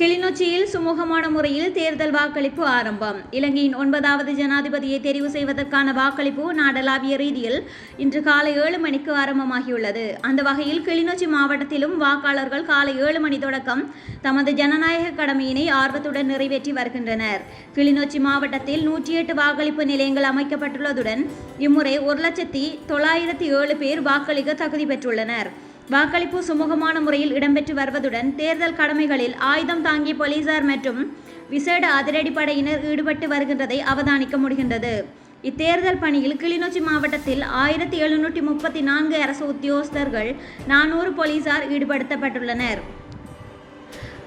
கிளிநொச்சியில் சுமூகமான முறையில் தேர்தல் வாக்களிப்பு ஆரம்பம். இலங்கையின் ஒன்பதாவது ஜனாதிபதியை தெரிவு செய்வதற்கான வாக்களிப்பு நாடளாவிய ரீதியில் இன்று காலை ஏழு மணிக்கு ஆரம்பமாகியுள்ளது. அந்த வகையில் கிளிநொச்சி மாவட்டத்திலும் வாக்காளர்கள் காலை ஏழு மணி தொடக்கம் தமது ஜனநாயக கடமையினை ஆர்வத்துடன் நிறைவேற்றி வருகின்றனர். கிளிநொச்சி மாவட்டத்தில் நூற்றி எட்டு வாக்களிப்பு நிலையங்கள் அமைக்கப்பட்டுள்ளதுடன் இம்முறை ஒரு லட்சத்தி தொள்ளாயிரத்தி ஏழு பேர் வாக்களிக்க தகுதி பெற்றுள்ளனர். வாக்களிப்பு சுமூகமான முறையில் இடம்பெற்று வருவதுடன் தேர்தல் கடமைகளில் ஆயுதம் தாங்கிய போலீசார் மற்றும் விசேட அதிரடிப்படையினர் ஈடுபட்டு வருகின்றதை அவதானிக்க முடிகின்றது. இத்தேர்தல் பணியில் கிளிநொச்சி மாவட்டத்தில் ஆயிரத்தி எழுநூற்றி முப்பத்தி நான்கு அரசு உத்தியோகஸ்தர்கள் நானூறு போலீசார் ஈடுபடுத்தப்பட்டுள்ளனர்.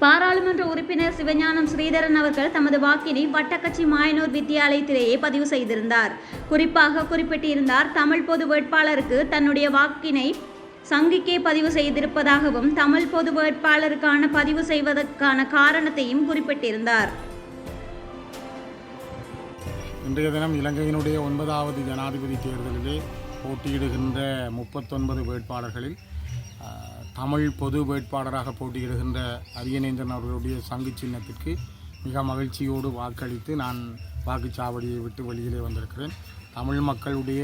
பாராளுமன்ற உறுப்பினர் சிவஞானம் ஸ்ரீதரன் அவர்கள் தமது வாக்கினை வட்டக்கட்சி மாயனூர் வித்தியாலயத்திலேயே பதிவு செய்திருந்தார். குறிப்பாக குறிப்பிட்டிருந்தார் தமிழ் பொது வேட்பாளருக்கு தன்னுடைய வாக்கினை சங்கிக்கே பதிவு செய்திருப்பதாகவும் தமிழ் பொது வேட்பாளருக்கான பதிவு செய்வதற்கான காரணத்தையும் குறிப்பிட்டிருந்தார். இன்றைய தினம் இலங்கையினுடைய ஒன்பதாவது ஜனாதிபதி தேர்தலிலே போட்டியிடுகின்ற முப்பத்தொன்பது வேட்பாளர்களில் தமிழ் பொது வேட்பாளராக போட்டியிடுகின்ற அரியநேந்திரன் அவர்களுடைய சங்கு சின்னத்திற்கு மிக மகிழ்ச்சியோடு வாக்களித்து நான் வாக்குச்சாவடியை விட்டு வெளியிலே வந்திருக்கிறேன். தமிழ் மக்களுடைய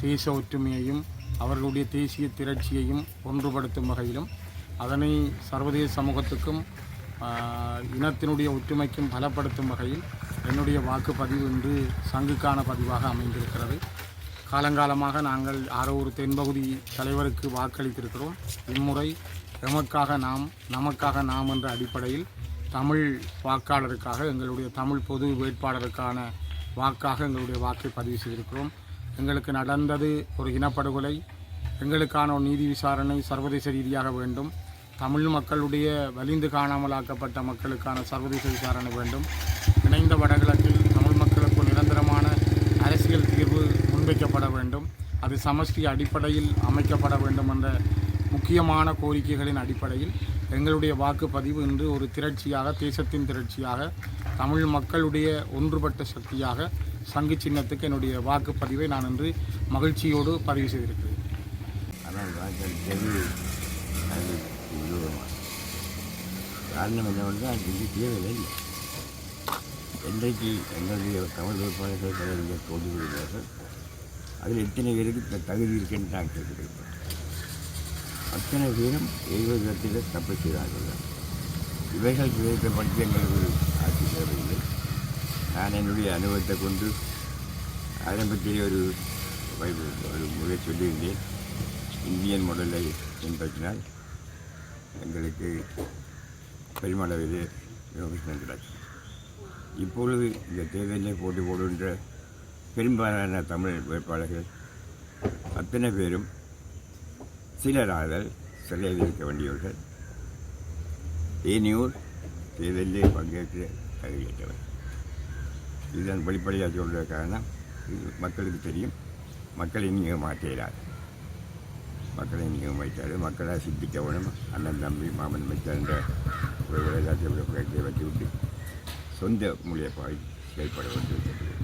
தேச ஒற்றுமையையும் அவர்களுடைய தேசிய திரட்சியையும் ஒன்றுபடுத்தும் வகையிலும் அதனை சர்வதேச சமூகத்துக்கும் இனத்தினுடைய ஒற்றுமைக்கும் பலப்படுத்தும் வகையில் என்னுடைய வாக்குப்பதிவு இன்று சங்குக்கான பதிவாக அமைந்திருக்கிறது. காலங்காலமாக நாங்கள் ஆரோர் தென்பகுதி தலைவருக்கு வாக்களித்திருக்கிறோம். இம்முறை எமக்காக நாம் நமக்காக நாம் என்ற அடிப்படையில் தமிழ் வாக்காளருக்காக எங்களுடைய தமிழ் பொது வேட்பாளருக்கான வாக்காக எங்களுடைய வாக்கை பதிவு செய்திருக்கிறோம். எங்களுக்கு நடந்தது ஒரு இனப்படுகொலை. எங்களுக்கான ஒரு நீதி விசாரணை சர்வதேச ரீதியாக வேண்டும். தமிழ் மக்களுடைய வலிந்து காணாமலாக்கப்பட்ட மக்களுக்கான சர்வதேச விசாரணை வேண்டும். இணைந்த வடகிழக்கில் தமிழ் மக்களுக்கு நிரந்தரமான அரசியல் தீர்வு முன்வைக்கப்பட வேண்டும். அது சமஷ்டி அடிப்படையில் அமைக்கப்பட வேண்டும் என்ற முக்கியமான கோரிக்கைகளின் அடிப்படையில் எங்களுடைய வாக்குப்பதிவு இன்று ஒரு திரட்சியாக தேசத்தின் திரட்சியாக தமிழ் மக்களுடைய ஒன்றுபட்ட சக்தியாக சங்கு சின்னத்துக்கு என்னுடைய வாக்குப்பதிவை நான் இன்று மகிழ்ச்சியோடு பதிவு செய்திருக்கிறேன். காரணம் என்னவென்றால் இது தேவையில்லை. என்றைக்கு எங்களுடைய தமிழ் வேட்பாளர்கள் தலைவர்கள் தோன்றுகிறார்கள் அதில் எத்தனை பேருக்கு தகுதி இருக்குன்னு நான் கேட்கிறேன் அத்தனை பேரும் எழுபது இடத்தில் தப்பு செய்தார்கள். இவைகள் விவேகப்படுத்தி எங்களுக்கு ஒரு ஆட்சி தேவையில்லை. நான் என்னுடைய அனுபவத்தை கொண்டு அதை பற்றி ஒரு வை- ஒரு முறை சொல்லியிருந்தேன் இந்தியன் மாடலை பின்பற்றினால் எங்களுக்கு பெருமளவில் யோகிஷன் கிடைக்கும் இப்பொழுது இந்த தேர்தலில் போட்டி போடுகின்ற பெரும்பாலான தமிழ் வேட்பாளர்கள் அத்தனை பேரும் சிலராதல் சிலையில் இருக்க வேண்டியவர்கள் ஏனியூர் தேர்தலில் பங்கேற்ற தகுதியற்றவர் இதுதான் வெளிப்படையாக சொல்கிற காரணம். இது மக்களுக்கு தெரியும். மக்களை நீங்கள் மாற்றிடாது மக்களை நீங்கள் வைத்தார்? மக்களை சிந்திக்கவனும் அண்ணன் தம்பி மாமன் வைத்தார் ஒரு எல்லாத்தையும் வச்சு விட்டு சொந்த மொழியை பாய் செயல்பட வேண்டும்